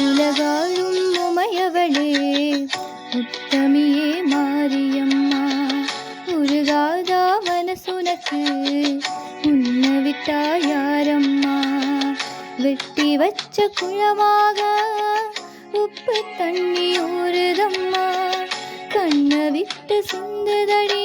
உலகாளும் உமையவளே உத்தமியே மாரியம்மா உருகாதா மனசுனக்கு உன்னவிட்டா யாரம்மா வெட்டி வச்ச குழமாக உப்பு தண்ணி ஊறுதம்மா கண்ணை விட்டு சுந்ததடி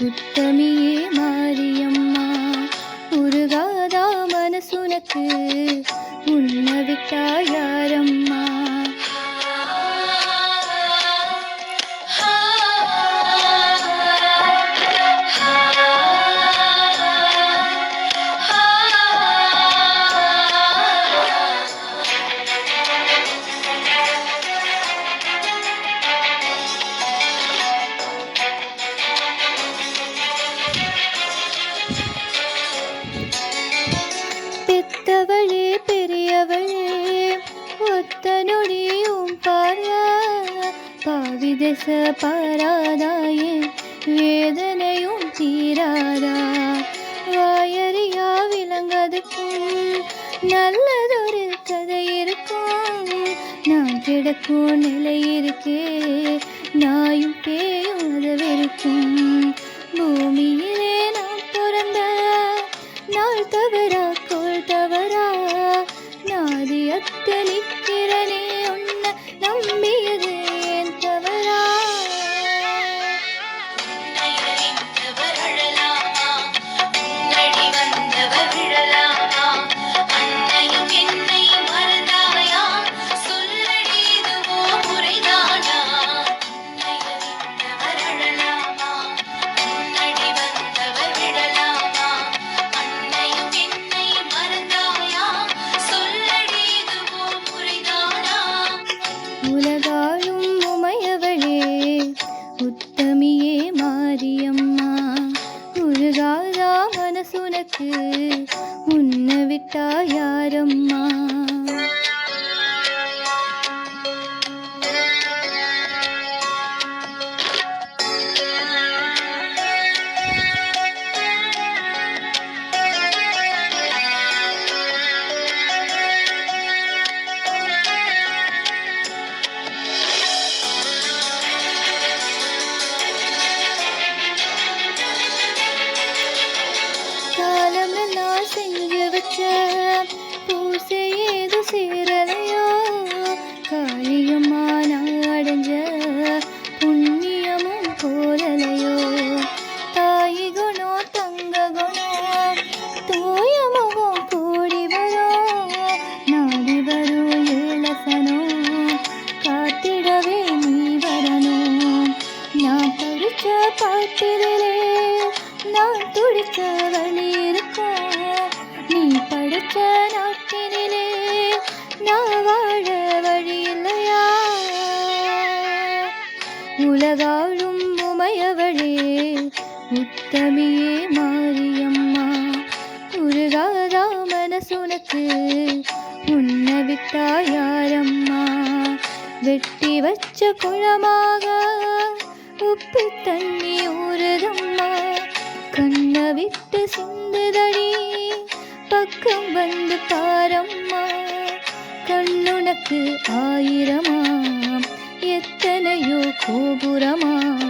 உத்தமியே மாரியம்மா. உருகாதா மனசுனக்கு. உன்னை விட்டா யாரம்மா பாவி தச பாராதாயே வேதனையும் தீராதா? வாயறியா விளங்காதுக்கும் நல்லதொரு கதை இருக்கும். நான் கிடக்கும் நிலை இருக்கே நாயும் பேயும் அது பூமியிலே நான் பிறந்த நாள் தவறா கோள் தவறா நாதி அத்தனை யாரம்மா பாட்டிலே நான் துடிக்க வழி இருக்க நீ படிச்ச நாட்டினிலே நான் வாழ வழி இல்லையா? உலகாளும் உமையவளே உத்தமியே மாரியம்மா. உருகாதா மனசுனக்கு உன்னை விட்டா யாரம்மா? வெட்டி வச்ச குளமாக உப்பு தண்ணி ஊறுதம்மா. கண்ணை விட்டு சிந்துதடி பக்கம் வந்து பாரம்மா. கண்ணுனக்கு ஆயிரமாம் எத்தனையோ கோபுரமாம்.